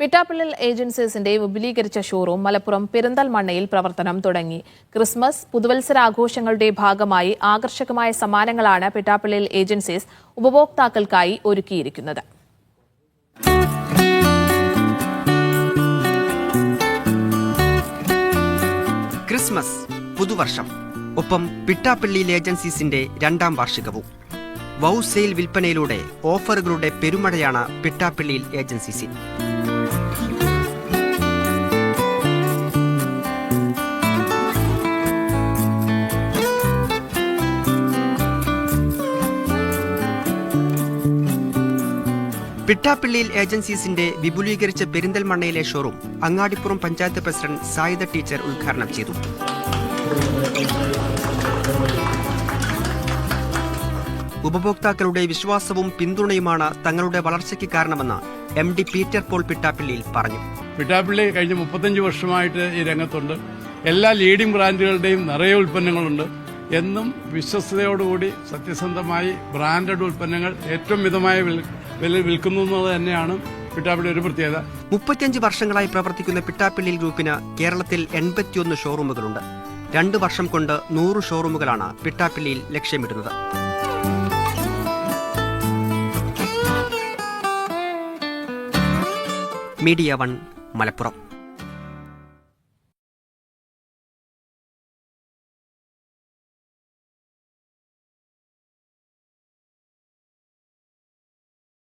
പിറ്റാപ്പിള്ളൽ ഏജൻസീസിന്റെ വിപുലീകരിച്ച ഷോറൂം മലപ്പുറം പെരിന്തൽമണ്ണയിൽ പ്രവർത്തനം തുടങ്ങി. ക്രിസ്മസ് പുതുവത്സരാഘോഷങ്ങളുടെ ഭാഗമായി ആകർഷകമായ സമ്മാനങ്ങളാണ് പിറ്റാപ്പിള്ളൽ ഏജൻസീസ് ഉപഭോക്താക്കൾക്കായി ഒരുക്കിയിരിക്കുന്നത്. ക്രിസ്മസ് പുതുവർഷം. ഒപ്പം പിട്ടാപ്പള്ളിയിൽ ഏജൻസീസിന്റെ രണ്ടാം വാർഷികവും. Wow sale വിൽപ്പനയിലൂടെ ഓഫറുകളുടെ പെരുമഴയാണ് പിട്ടാപ്പള്ളിയിൽ ഏജൻസീസിൽ. പിട്ടാപ്പള്ളിയിൽ ഏജൻസീസിന്റെ വിപുലീകരിച്ച പെരിന്തൽമണ്ണയിലെ showroom Angadippuram panchayat president Sayida teacher ഉദ്ഘാടനം ചെയ്തു. ഉപഭോക്താക്കളുടെ വിശ്വാസവും പിന്തുണയുമാണ് തങ്ങളുടെ വളർച്ചയ്ക്ക് കാരണമെന്ന് എം ഡി പീറ്റർ പോൾ പിട്ടാപ്പിള്ളിയിൽ പറഞ്ഞു. പിട്ടാപ്പിള്ളി കഴിഞ്ഞ മുപ്പത്തഞ്ച് വർഷമായിട്ട് ഈ രംഗത്തുണ്ട്. എല്ലാ ലീഡിംഗ് ബ്രാൻഡുകളുടെയും നിറയെ ഉൽപ്പന്നങ്ങളുണ്ട്. എന്നും വിശ്വസ്തയോടുകൂടി സത്യസന്ധമായി ബ്രാൻഡഡ് ഉൽപ്പന്നങ്ങൾ ഏറ്റവും മിതമായ വില- വിലയിൽ വിൽക്കുന്നു എന്നത് തന്നെയാണ് പിട്ടാപ്പിള്ളി ഒരു പ്രത്യേകത. മുപ്പത്തിയഞ്ച് വർഷങ്ങളായി പ്രവർത്തിക്കുന്ന പിട്ടാപ്പിള്ളി ഗ്രൂപ്പിന് കേരളത്തിൽ എൺപത്തിയൊന്ന് ഷോറൂമുകളുണ്ട്. രണ്ട് വർഷം കൊണ്ട് നൂറ് ഷോറൂമുകളാണ് പിട്ടാപ്പിള്ളിയിൽ ലക്ഷ്യമിടുന്നത്. Media One Malappuram.